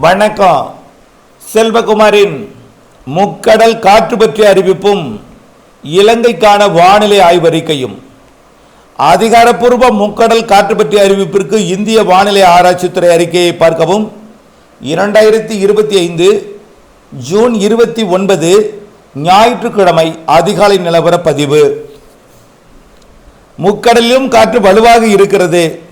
வணக்கம். செல்வகுமாரின் முக்கடல் காற்று பற்றிய அறிவிப்பும் இலங்கைக்கான வானிலை ஆய்வறிக்கையும். அதிகாரப்பூர்வ முக்கடல் காற்று பற்றிய அறிவிப்பிற்கு இந்திய வானிலை ஆராய்ச்சித்துறை அறிக்கையை பார்க்கவும். இரண்டாயிரத்தி இருபத்தி ஐந்து ஜூன் இருபத்தி ஒன்பது ஞாயிற்றுக்கிழமை அதிகாலை நிலவர பதிவு. முக்கடலிலும் காற்று வலுவாக இருக்கிறது.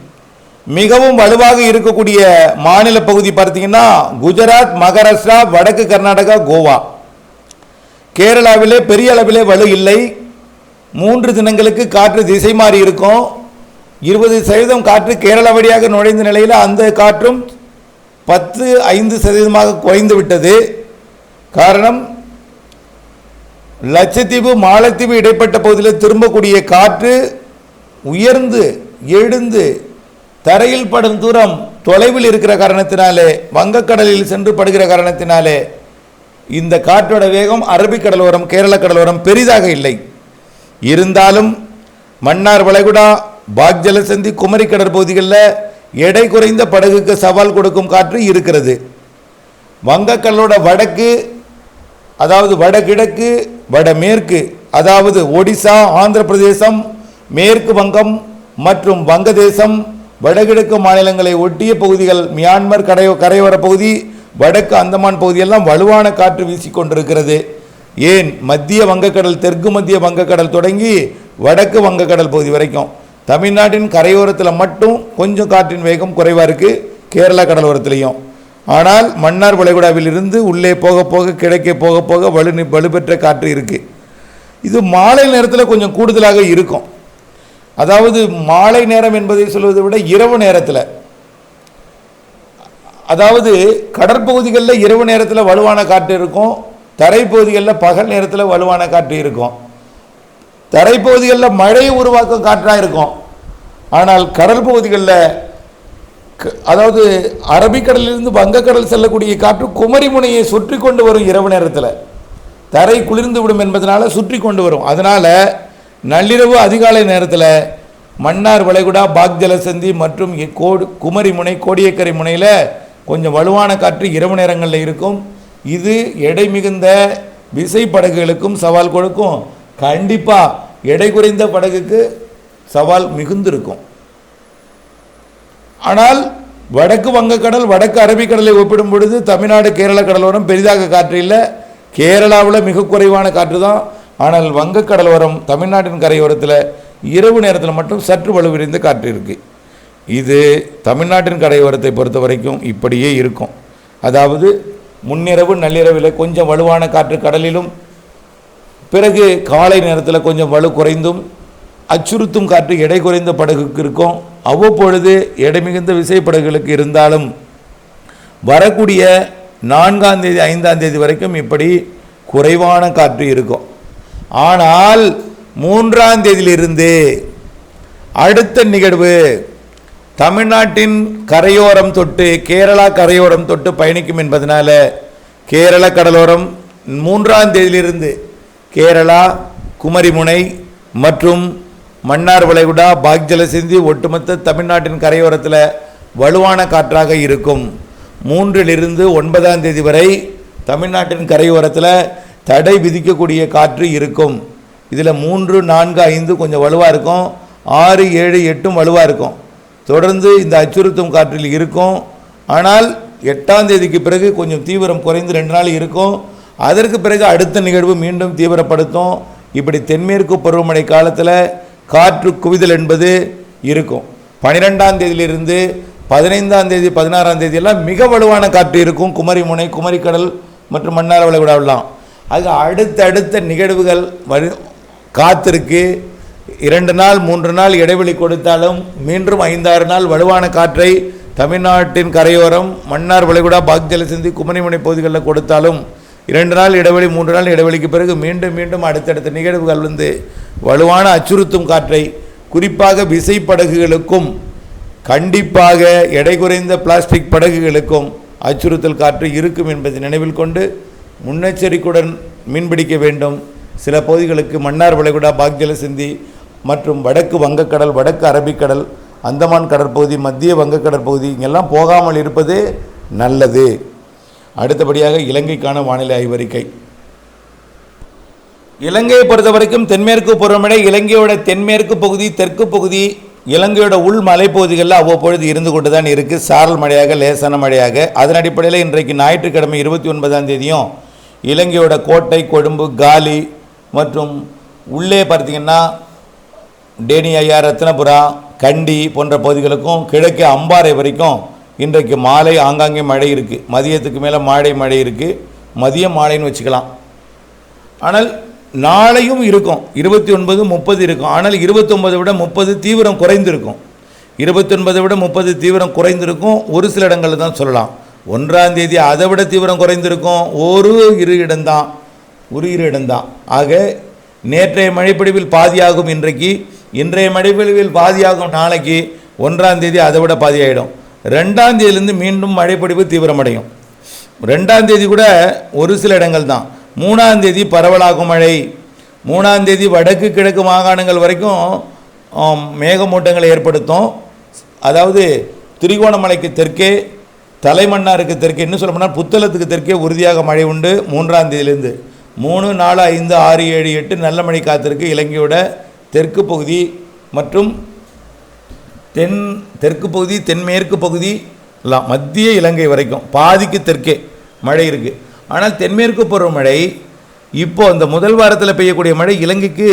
மிகவும் வலுவாக இருக்கக்கூடிய மாநில பகுதி பார்த்தீங்கன்னா குஜராத் மகாராஷ்டிரா வடக்கு கர்நாடகா கோவா. கேரளாவிலே பெரிய அளவிலே வலு இல்லை. மூன்று தினங்களுக்கு காற்று திசை மாறி இருக்கும். இருபது சதவீதம் காற்று கேரளா வழியாக நுழைந்த நிலையில் அந்த காற்றும் பத்து ஐந்து சதவீதமாக குறைந்து விட்டது. காரணம் லட்சத்தீவு மாலத்தீவு இடைப்பட்ட பகுதியில் திரும்பக்கூடிய காற்று உயர்ந்து எழுந்து தரையில் படும் தூரம் தொலைவில் இருக்கிற காரணத்தினாலே வங்கக்கடலில் சென்று படுகிற காரணத்தினாலே இந்த காற்றோட வேகம் அரபிக்கடலோரம் கேரள கடலோரம் பெரிதாக இல்லை. இருந்தாலும் மன்னார் வளைகுடா பாக் ஜலசந்தி குமரி கடற்பகுதிகளில் எடை குறைந்த படகுக்கு சவால் கொடுக்கும் காற்று இருக்கிறது. வங்கக்கடலோட வடக்கு அதாவது வடகிழக்கு வடமேற்கு அதாவது ஒடிசா ஆந்திர பிரதேசம் மேற்கு வங்கம் மற்றும் வங்கதேசம் வடகிழக்கு மாநிலங்களை ஒட்டிய பகுதிகள் மியான்மர் கடை கரையோர பகுதி வடக்கு அந்தமான் பகுதியெல்லாம் வலுவான காற்று வீசிக்கொண்டிருக்கிறது. ஏன்? மத்திய வங்கக்கடல் தெற்கு மத்திய வங்கக்கடல் தொடங்கி வடக்கு வங்கக்கடல் பகுதி வரைக்கும். தமிழ்நாட்டின் கரையோரத்தில் மட்டும் கொஞ்சம் காற்றின் வேகம் குறைவாக இருக்குது கேரளா கடலோரத்திலையும். ஆனால் மன்னார் வளைகுடாவில் இருந்து உள்ளே போக போக கிழக்கே போக போக வலு வலுப்பெற்ற காற்று இருக்குது இது மாலை நேரத்தில் கொஞ்சம் கூடுதலாக இருக்கும். அதாவது மாலை நேரம் என்பதை சொல்வதை விட இரவு நேரத்தில். அதாவது கடற்பகுதிகளில் இரவு நேரத்தில் வலுவான காற்று இருக்கும் தரைப்பகுதிகளில் பகல் நேரத்தில் வலுவான காற்று இருக்கும். தரைப்பகுதிகளில் மழை உருவாக்கும் காற்றாக இருக்கும். ஆனால் கடல் பகுதிகளில் க- அதாவது அரபிக்கடலிலிருந்து வங்கக்கடல் செல்லக்கூடிய காற்று குமரி முனையை சுற்றி கொண்டு வரும் இரவு நேரத்தில். தரை குளிர்ந்து விடும் என்பதனால சுற்றி கொண்டு வரும். அதனால் நள்ளிரவு அதிகாலை நேரத்தில் மன்னார் வளைகுடா பாக்ஜலசந்தி மற்றும் கோடு குமரி முனை கோடியக்கரை முனையில் கொஞ்சம் வலுவான காற்று இரவு நேரங்களில் இருக்கும். இது எடை மிகுந்த விசை படகுகளுக்கும் சவால் கொடுக்கும். கண்டிப்பாக எடை குறைந்த படகுக்கு சவால் மிகுந்திருக்கும். ஆனால் வடக்கு வங்கக்கடல் வடக்கு அரபிக்கடலை ஒப்பிடும் பொழுது தமிழ்நாடு கேரள கடலோரம் பெரிதாக காற்று இல்லை. கேரளாவில் மிக குறைவான காற்று தான் ஆனால் வங்கக்கடலோரம் தமிழ்நாட்டின் கரையோரத்தில் இரவு நேரத்தில் மட்டும் சற்று வலுவிரிந்த காற்று இருக்குது இது தமிழ்நாட்டின் கரையோரத்தை பொறுத்த வரைக்கும் இப்படியே இருக்கும். அதாவது முன்னிரவு நள்ளிரவில் கொஞ்சம் வலுவான காற்று கடலிலும் பிறகு காலை நேரத்தில் கொஞ்சம் வலு குறைந்தும் அச்சுறுத்தும் காற்று எடை குறைந்த படகுக்கு இருக்கும். அவ்வப்பொழுது எடை மிகுந்த விசைப்படகுகளுக்கு இருந்தாலும் வரக்கூடிய நான்காம் தேதி ஐந்தாம் தேதி வரைக்கும் இப்படி குறைவான காற்று இருக்கும். ஆனால் மூன்றாம் தேதியிலிருந்து அடுத்த நிகழ்வு தமிழ்நாட்டின் கரையோரம் தொட்டு கேரளா கரையோரம் தொட்டு பயணிக்கும் என்பதனால கேரள கடலோரம் மூன்றாம் தேதியிலிருந்து கேரளா குமரிமுனை மற்றும் மன்னார் வளைகுடா பாக்ஜலசிந்தி ஒட்டுமொத்த தமிழ்நாட்டின் கரையோரத்தில் வலுவான காற்றாக இருக்கும். மூன்றிலிருந்து ஒன்பதாம் தேதி வரை தமிழ்நாட்டின் கரையோரத்தில் தடை விதிக்கக்கூடிய காற்று இருக்கும். இதில் மூன்று நான்கு ஐந்து கொஞ்சம் வலுவாக இருக்கும். ஆறு ஏழு எட்டும் வலுவாக இருக்கும். தொடர்ந்து இந்த அச்சுறுத்தும் காற்றில் இருக்கும். ஆனால் எட்டாம் தேதிக்கு பிறகு கொஞ்சம் தீவிரம் குறைந்து ரெண்டு நாள் இருக்கும். அதற்கு பிறகு அடுத்த நிகழ்வு மீண்டும் தீவிரப்படுத்தும். இப்படி தென்மேற்கு பருவமழை காலத்தில் காற்று குவிதல் என்பது இருக்கும். பனிரெண்டாம் தேதியிலிருந்து பதினைந்தாம் தேதி பதினாறாம் தேதியெல்லாம் மிக வலுவான காற்று இருக்கும். குமரி முனை குமரிக்கடல் மற்றும் மன்னார் வளைகுடாவெல்லாம். அது அடுத்தடுத்த நிகழ்வுகள் வரு காத்திருக்கு. இரண்டு நாள் மூன்று நாள் இடைவெளி கொடுத்தாலும் மீண்டும் ஐந்தாறு நாள் வலுவான காற்றை தமிழ்நாட்டின் கரையோரம் மன்னார் வளைகுடா பாக்ஜலசிந்தி குமரிமுனை பகுதிகளில் கொடுத்தாலும் இரண்டு நாள் இடைவெளி மூன்று நாள் இடைவெளிக்கு பிறகு மீண்டும் மீண்டும் அடுத்தடுத்த நிகழ்வுகள் வந்து வலுவான அச்சுறுத்தும் காற்றை குறிப்பாக விசைப்படகுகளுக்கும் கண்டிப்பாக எடை குறைந்த பிளாஸ்டிக் படகுகளுக்கும் அச்சுறுத்தல் காற்று இருக்கும் என்பதை நினைவில் கொண்டு முன்னெச்சரிக்கையுடன் மீன்பிடிக்க வேண்டும். சில பகுதிகளுக்கு மன்னார் வளைகுடா பாக்ஜல சிந்தி மற்றும் வடக்கு வங்கக்கடல் வடக்கு அரபிக்கடல் அந்தமான் கடற்பகுதி மத்திய வங்கக்கடற்பகுதி இங்கெல்லாம் போகாமல் இருப்பது நல்லது. அடுத்தபடியாக இலங்கைக்கான வானிலை ஆய்வறிக்கை. இலங்கையை பொறுத்த வரைக்கும் தென்மேற்கு பருவமழை இலங்கையோட தென்மேற்கு பகுதி தெற்கு பகுதி இலங்கையோட உள் மலைப்பகுதிகளில் அவ்வப்பொழுது இருந்து கொண்டு தான் இருக்குது சாரல் மழையாக லேசான மழையாக. அதன் அடிப்படையில் இன்றைக்கு ஞாயிற்றுக்கிழமை இருபத்தி ஒன்பதாம் தேதியும் இலங்கையோட கோட்டை கொழும்பு காலி மற்றும் உள்ளே பார்த்திங்கன்னா டேனி ஐயா ரத்னபுரா கண்டி போன்ற பகுதிகளுக்கும் கிழக்கே அம்பாறை வரைக்கும் இன்றைக்கு மாலை ஆங்காங்கே மழை இருக்குது மதியத்துக்கு மேலே மாலை மழை இருக்குது மதியம் மாலைன்னு வச்சுக்கலாம். ஆனால் நாளையும் இருக்கும். இருபத்தி ஒன்பது முப்பது இருக்கும். ஆனால் இருபத்தொன்பதை விட முப்பது தீவிரம் குறைந்திருக்கும். இருபத்தொன்பதை விட முப்பது தீவிரம் குறைந்திருக்கும். ஒரு சில இடங்களில் தான் சொல்லலாம். ஒன்றாம் தேதி அதை விட தீவிரம் குறைந்திருக்கும். ஒரு இரு இடம்தான். ஒரு இரு இடம்தான். ஆக நேற்றைய மழைப்பொழிவில் பாதியாகும் இன்றைக்கு இன்றைய மழைப்பொழிவில் பாதியாகும் நாளைக்கு ஒன்றாம் தேதி அதை விட பாதியாகிடும் ரெண்டாம் தேதியிலேருந்து மீண்டும் மழைப்பொழிவு தீவிரமடையும். ரெண்டாம் தேதி கூட ஒரு சில இடங்கள் தான் மூணாம் தேதி பரவலாகும் மழை. மூணாம் தேதி வடக்கு கிழக்கு மாகாணங்கள் வரைக்கும் மேகமூட்டங்களை ஏற்படுத்தும். அதாவது திரிகோணமலைக்கு தெற்கே தலைமன்னாருக்கு தெற்கே இன்னும் சொல்லப்போனால் புத்தளத்துக்கு தெற்கே உறுதியாக மழை உண்டு. மூன்றாம் தேதியிலேருந்து மூணு நாலு ஐந்து ஆறு ஏழு எட்டு நல்ல மழை காத்திருக்கு. இலங்கையோட தெற்கு பகுதி மற்றும் தென் தெற்கு பகுதி தென்மேற்கு பகுதி எல்லாம் மத்திய இலங்கை வரைக்கும் பாதிக்கு தெற்கே மழை இருக்குது ஆனால் தென்மேற்கு பருவமழை இப்போது அந்த முதல் வாரத்தில் பெய்யக்கூடிய மழை இலங்கைக்கு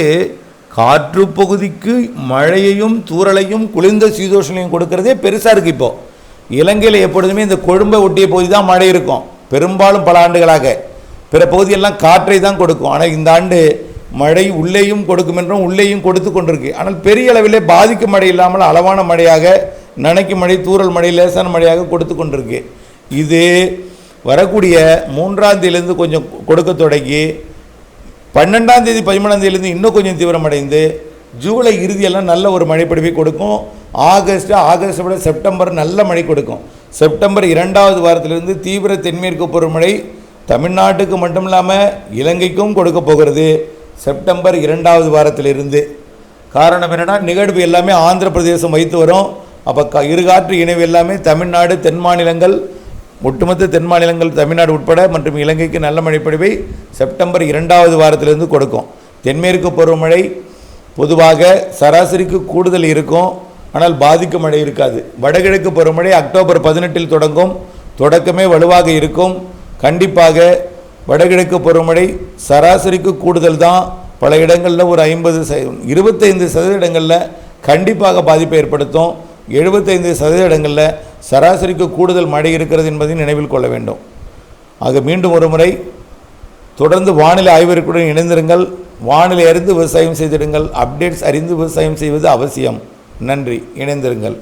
காற்று பகுதிக்கு மழையையும் தூறலையும் குளிர்ந்த சீதோஷனையும் கொடுக்கறதே பெருசாக இருக்குது இப்போது இலங்கையில் எப்பொழுதுமே இந்த கொழும்பை ஒட்டிய பகுதி தான் மழை இருக்கும். பெரும்பாலும் பல ஆண்டுகளாக. பிற பகுதியெல்லாம் காற்றை தான் கொடுக்கும். ஆனால் இந்த ஆண்டு மழை உள்ளேயும் கொடுக்கும் என்றும் உள்ளேயும் கொடுத்து கொண்டிருக்கு. ஆனால் பெரிய அளவிலே பாதிக்கும் மழை இல்லாமல் அளவான மழையாக நனைக்கும் மழை தூரல் மழை லேசான மழையாக கொடுத்து கொண்டிருக்கு. இது வரக்கூடிய மூன்றாம் தேதியிலேருந்து கொஞ்சம் கொடுக்க தொடங்கி பன்னெண்டாம் தேதி பதிமூணாம் தேதியிலேருந்து இன்னும் கொஞ்சம் தீவிரமடைந்து ஜூலை இறுதியெல்லாம் நல்ல ஒரு மழைப்பொழிவை கொடுக்கும். ஆகஸ்ட் ஆகஸ்ட் விட செப்டம்பர் நல்ல மழை கொடுக்கும். செப்டம்பர் இரண்டாவது வாரத்திலிருந்து தீவிர தென்மேற்கு பருவமழை தமிழ்நாட்டுக்கு மட்டும் இல்லாமல் இலங்கைக்கும் கொடுக்க போகிறது. செப்டம்பர் இரண்டாவது வாரத்திலிருந்து. காரணம் என்னன்னா நிகழ்வு எல்லாமே ஆந்திர பிரதேசம் வைத்து வரும். அப்போ க இருகாற்று இணைவு எல்லாமே தமிழ்நாடு தென் மாநிலங்கள் ஒட்டுமொத்த தென் மாநிலங்கள் தமிழ்நாடு உட்பட மற்றும் இலங்கைக்கு நல்ல மழைப்பொழிவை செப்டம்பர் இரண்டாவது வாரத்திலிருந்து கொடுக்கும். தென்மேற்கு பருவமழை பொதுவாக சராசரிக்கு கூடுதல் இருக்கும். ஆனால் பாதிக்கும் மழை இருக்காது. வடகிழக்கு பருவமழை அக்டோபர் பதினெட்டில் தொடங்கும். தொடக்கமே வலுவாக இருக்கும். கண்டிப்பாக வடகிழக்கு பருவமழை சராசரிக்கு கூடுதல் தான். பல இடங்களில் ஒரு ஐம்பது ச இருபத்தைந்து சதவீத இடங்களில் கண்டிப்பாக பாதிப்பை ஏற்படுத்தும். எழுபத்தைந்து சதவீத இடங்களில் சராசரிக்கு கூடுதல் மழை இருக்கிறது என்பதை நினைவில் கொள்ள வேண்டும். ஆக மீண்டும் ஒரு முறை தொடர்ந்து வானிலை ஆய்வறிக்கையுடன் இணைந்திருங்கள். வானிலை அறிந்து விவசாயம் செய்திடுங்கள். அப்டேட்ஸ் அறிந்து விவசாயம் செய்வது அவசியம். நன்றி. இணைந்திருங்கள்.